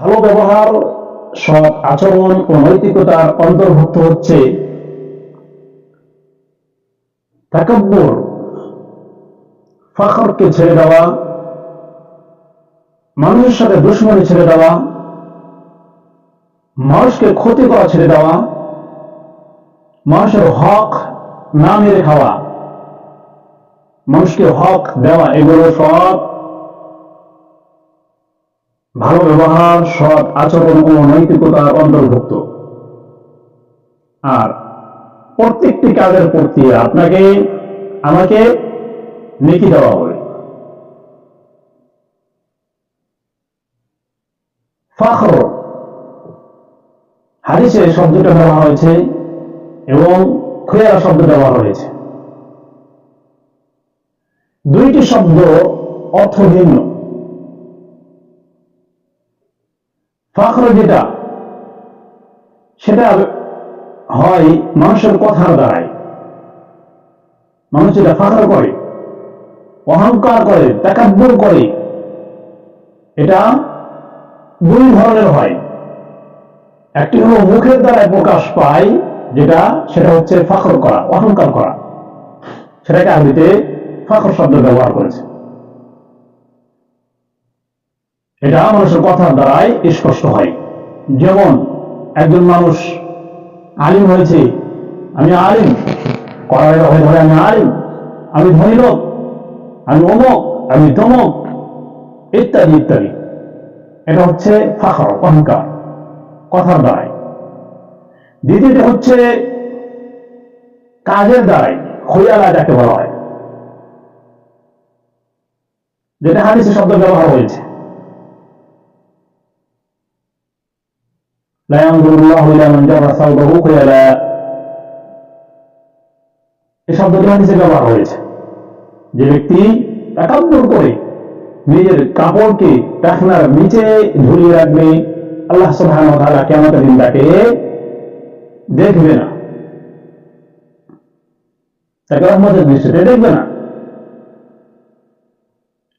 ভালো ব্যবহার, সৎ আচরণ ও নৈতিকতার অন্তর্ভুক্ত হচ্ছে তাকাব্বর। ফাখরকে ছেড়ে দেওয়া, মানুষের সাথে দুশ্মনী ছেড়ে দেওয়া, মানুষকে ক্ষতি করা ছেড়ে দেওয়া, মানুষের হক না মেরে খাওয়া, মানুষকে হক দেওয়া, এগুলো সব ভালো ব্যবহার, সৎ আচরণ ও নৈতিকতার অন্তর্ভুক্ত। আর প্রত্যেকটি কাজের প্রতি আপনাকে, আমাকে নেকি দেওয়া হবে। ফখর। হাদিসে শব্দটা ব্যবহার হয়েছে এবং খোয়ারা শব্দ ব্যবহার হয়েছে। দুইটি শব্দ অর্থ ভিন্ন ফখর যেটা, সেটা হয় মানুষের কথার দ্বারাই। মানুষ যেটা ফাখর করে, অহংকার করে, তাকাব্বর করে, এটা দুই ধরনের হয়। একটি হলো মুখের দ্বারাই প্রকাশ পায়, যেটা, সেটা হচ্ছে ফাখর করা, অহংকার করা। সেটাকে আরবিতে ফাখর শব্দ ব্যবহার করেছে। এটা মানুষের কথার দ্বারাই স্পষ্ট হয়। যেমন, একজন মানুষ আলিম হয়েছে, আমি আলিম করার হয়ে ধরে আমি আলিম, আমি ধনী লোক, আমি অমুক, আমি তমক, ইত্যাদি ইত্যাদি। এটা হচ্ছে ফাখর, অহংকার, কথার দ্বারাই। দ্বিতীয়টি হচ্ছে কাজের দ্বারাই খৈয়ালা যাকে বলা হয়। যেটা হাদিসে শব্দ ব্যবহার হয়েছে। لا ينظر الله إلى من جر ثوبه خيلا এই শব্দটি হাদিসে ব্যবহার হয়েছে যে ব্যক্তি তাকাব্বর করে নিজের কাপড়কে টাকনার নিচে ঝুলিয়ে রাখবে আল্লাহ সুবহানাহু ওয়া তাআলা কিয়ামতের দিন তাকে দেখবে না তাকে রহমতের দৃষ্টিতে দেখবে না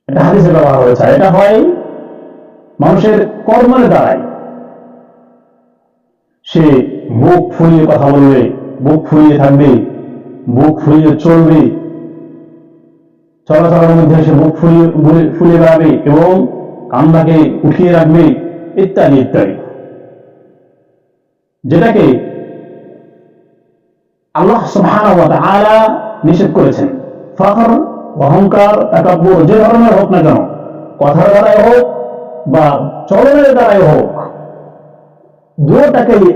এটা হাদিসে ব্যবহার হয়েছে আর এটা হয় মানুষের কর্মের দ্বারাই সে বুক ফুলিয়ে কথা বলবে বুক ফুলিয়ে থাকবে বুক ফুলিয়ে চলবে। চলাচলের মধ্যে সে বুক ফুলিয়ে ফুলিয়ে বেড়াবে এবং কান্দাকে উঠিয়ে রাখবে, ইত্যাদি ইত্যাদি। যেটাকে আল্লাহ তাআলা নিষেধ করেছেন। ফখর, অহংকার যে ধরনের হোক না কেন, কথার দ্বারাই হোক বা চলনের দ্বারাই হোক দুটাকেই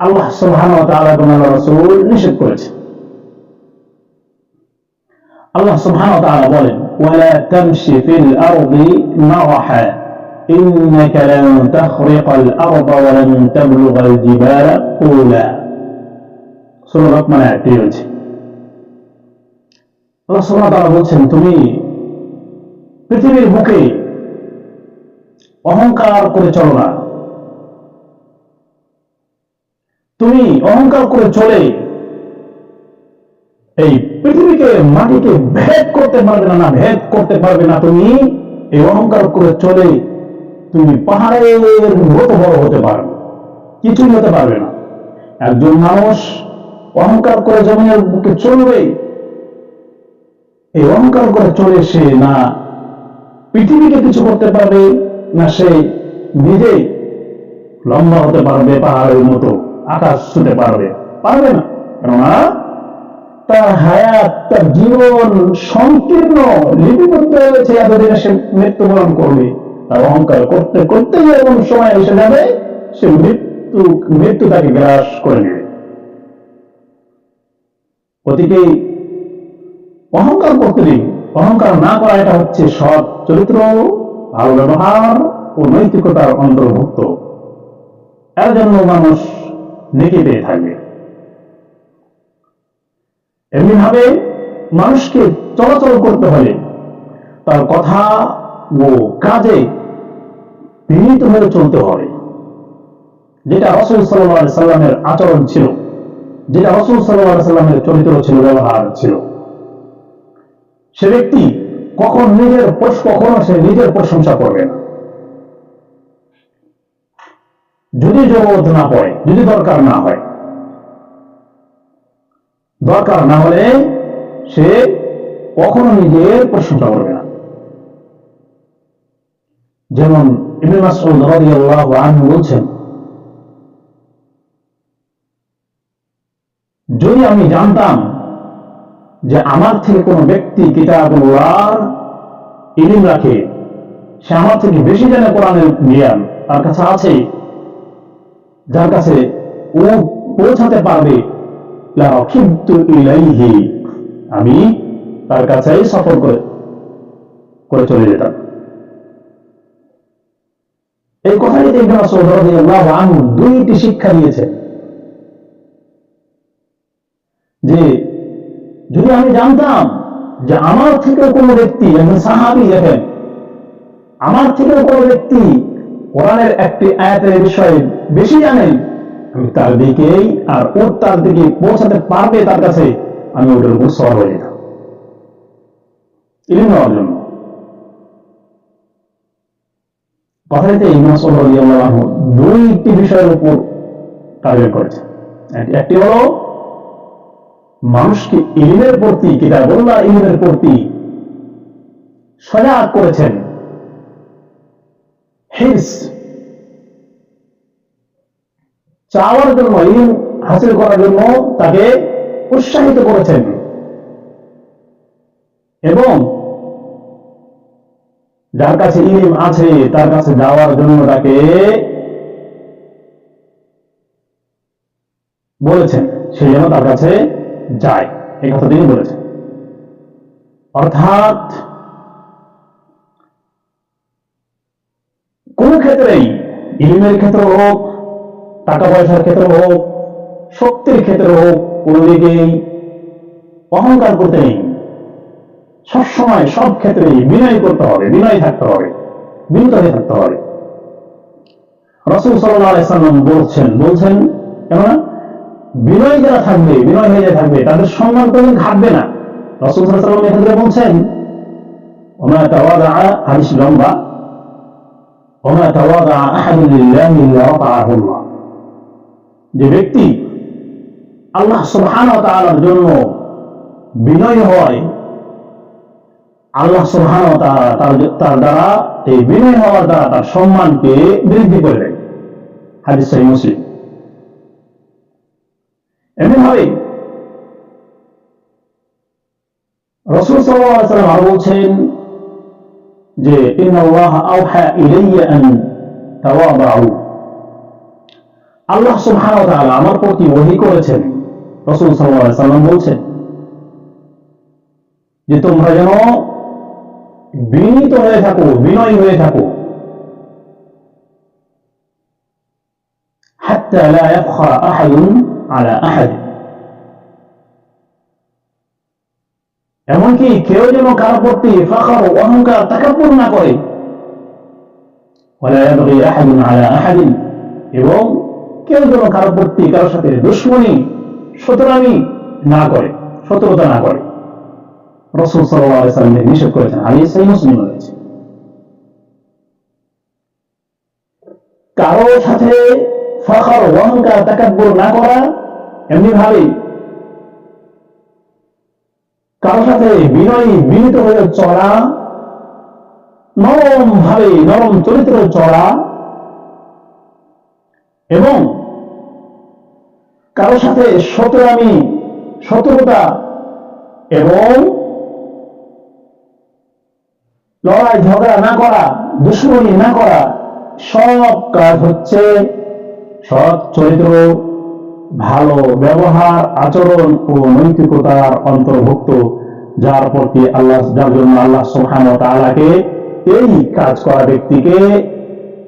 আল্লাহ সুবহানাহু ওয়া তাআলা এবং আল্লাহ রাসূল নিষেধ করেছেন আল্লাহ সুবহানাহু ওয়া তাআলা বলেন ওয়ালা তামশি ফিল আরদি মারহা إنك لن تخرق الأرض ولن تبلغ الجبال طولا সূরা লোকমান আয়াতটি রয়েছে আল্লাহ সুবহানাহু ওয়া তাআলা বলছেন তুমি পৃথিবীর বুকে অহংকার করে চলো না তুমি অহংকার করে চলে এই পৃথিবীকে মাটিকে ভেদ করতে পারবে না ভেদ করতে পারবে না তুমি, এই অহংকার করে চলে তুমি পাহাড়ের মতো বড় হতে পারবে, কিছুই হতে পারবে না। একজন মানুষ অহংকার করে জমিনের বুকে চলবে, এই অহংকার করে চলে সে না পৃথিবীকে কিছু করতে পারবে, না সে নিজে লম্বা হতে পারবে পাহাড়ের মতো। আকাশ ছুতে পারবে। পারবে না। কেননা তার হায়াত, তার জীবন সংকীর্ণ, লিপিবদ্ধ হয়েছে এতদিনে সে মৃত্যুবরণ করবে। তার অহংকার করতে করতে এমন সময় এসে যাবে, সে মৃত্যু মৃত্যু তাকে গ্রাস করে নেবে। অতিকে অহংকার করতে দিন অহংকার না করা এটা হচ্ছে সৎ চরিত্র ভালো ব্যবহার ও নৈতিকতার অন্তর্ভুক্ত। এর জন্য মানুষ নেকি পেয়ে থাকবে। এমনি ভাবে মানুষকে চলাচল করতে হলে তার কথা ও কাজে বিনীত হয়ে চলতে হবে। যেটা রসুল সাল্লাহ সাল্লামের আচরণ ছিল, যেটা রসুল সাল্লাহ সাল্লামের চরিত্র ছিল, ব্যবহার ছিল। সে ব্যক্তি কখন নিজের কখনো সে নিজের প্রশংসা করবে না। যদি জরুরত না পড়ে, যদি দরকার না হয়। দরকার না হলে সে কখনো নিজের প্রশংসা করবে না। যেমন ইবনে মাসউদ রাদিয়াল্লাহু আনহু বলছেন, যদি আমি জানতাম যে আমার থেকে কোনো ব্যক্তি কিতাবুল্লাহর ইলিম রাখে, সে আমার থেকে বেশি জানে কোরআনের জ্ঞান, তার কাছে আছে যার কাছে ও পৌঁছাতে পারবে। আমি তার কাছেই সফর করে করে চলে যেতাম। এই কথাটিতে ইবনে দুইটি শিক্ষা দিয়েছেন যে যদি আমি জানতাম যে আমার থেকে কোনো ব্যক্তি, একজন সাহাবি দেখেন, আমার থেকে কোনো ব্যক্তি কোরআনের একটি আয়াতের বিষয়ে বেশি জানেন, আমি তার দিকেই আর ওর তার দিকে পৌঁছাতে পারবে তার কাছে, আমি ওটার উপর সর হয়ে ইলিম নেওয়ার জন্য। কথাটিতে দুইটি বিষয়ের উপর টার্গেট করেছে একটি হলো, মানুষকে ইলিমের প্রতি, কিতাবুল্লাহ ইলিমের প্রতি সজাগ করেছেন। হিস। চাওয়ার জন্য, ইলিম হাসিল করার জন্য তাকে উৎসাহিত করেছেন। এবং যার কাছে ইলিম আছে, তার কাছে যাওয়ার জন্য তাকে বলেছেন। সে যেন তার কাছে যায়, এই কথা তিনি বলেছেন। অর্থাৎ কোন ক্ষেত্রেই ইলিমের ক্ষেত্রে হোক, টাকা পয়সার ক্ষেত্রে হোক, শক্তির ক্ষেত্রে হোক, কোন দিকেই অহংকার করতে নেই। সবসময় সব ক্ষেত্রেই বিনয় করতে হবে, বিনয় থাকতে হবে, বিনত হয়ে থাকতে হবে। রসুল সাল্লাম বলছেন বলছেন, কেননা বিনয় যারা থাকবে, বিনয় হয়ে থাকবে, তাদের সম্মান কোনদিন ঘাটবে না। রসুল সাল্লাম থেকে বলছেন তাওয়াদা হাদিস লম্বা। ওমা তাওয়াদা আহাদুল্লাহ ইল্লা রাফাআহু আল্লাহ যে ব্যক্তি আল্লাহ সুবহানাহু ওয়া তাআলার জন্য বিনয় হয়, আল্লাহ সুবহানাহু তার দ্বারা এই বিনয় হওয়ার দ্বারা তার সম্মানকে বৃদ্ধি করে দেয়। হাদিস সহিহ মুসলিম। রসুল সাল্লাম আরও বলছেন جي إن الله أوحى إلي أن تواضعوا. الله سبحانه وتعالى أمر قوتي وهي كورتين رسول صلى الله عليه وسلم بولتين جي تم رجنو بيني تو هي تاكو. حتى لا يفخر أحد على أحد. এমনকি কেউ যেন কারও প্রতি ফাখর অহংকার তাকাপুর না করে। এবং কেউ যেন কারও প্রতি কারোর সাথে দুশ্মনী শতরামি না করে, শত্রুতা না করে। রসুল সাল্লামকে নিষেধ করেছেন। আলী সেই মুসলিম রয়েছে। কারও সাথে ফাখর অহংকার তাকাব্বর না করা এমনি ভাবে কারও সাথে বিনয়ী বিনীত হয়ে চলা নরম ভাবে নরম চরিত্র চলা এবং কারও সাথে শত্রুরামি শত্রুতা এবং লড়াই, ঝগড়া না করা, দুশ্মনী না করা সব কাজ হচ্ছে সৎ চরিত্র। ভালো ব্যবহার, আচরণ ও নৈতিকতার অন্তর্ভুক্ত, যার প্রতি আল্লাহ, যার জন্য আল্লাহ সোহান তালাকে এই কাজ করা ব্যক্তিকে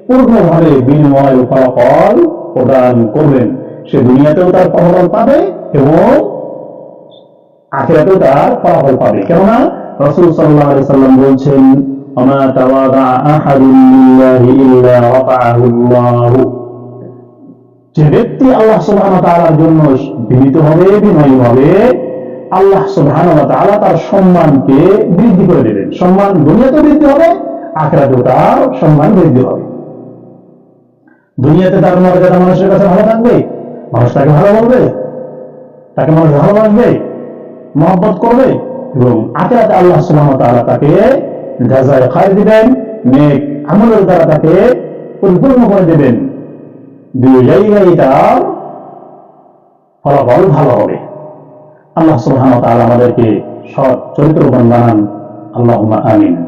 পূর্ণভাবে বিনিময় ফলাফল প্রদান করবেন। সে দুনিয়াতেও তার ফলাফল পাবে এবং আখেরাতেও তার ফলাফল পাবে। কেননা রসুল সাল্লাহ সাল্লাম বলছেন আমা তাওয়াদা আহাদুল্লাহি ইল্লা ওয়াফাহুল্লাহু যে ব্যক্তি আল্লাহ সুবহান তাআলার জন্য বিনীত হবে, বিনয়ী হবে, আল্লাহ তাআলা তার সম্মানকে বৃদ্ধি করে দেবেন। সম্মান দুনিয়াতে বৃদ্ধি হবে, আখেরাতেও তার সম্মান বৃদ্ধি হবে। দুনিয়াতে তার মর্যাদা মানুষের কাছে ভালো থাকবে, মানুষ তাকে ভালো বলবে, তাকে মানুষ ভালোবাসবে মহব্বত করবে এবং আখেরাতে আল্লাহ তাআলা তাকে জাযায়ে খায় দিবেন, নেক আমলের দ্বারা তাকে পরিপূর্ণ করে দেবেন। দুই জায়গায় তার ফলাফল ভালো হবে। আল্লাহ ওয়া তাআলা আমাদেরকে সৎ চরিত্র বন্ধান আল্লাহ আমিন।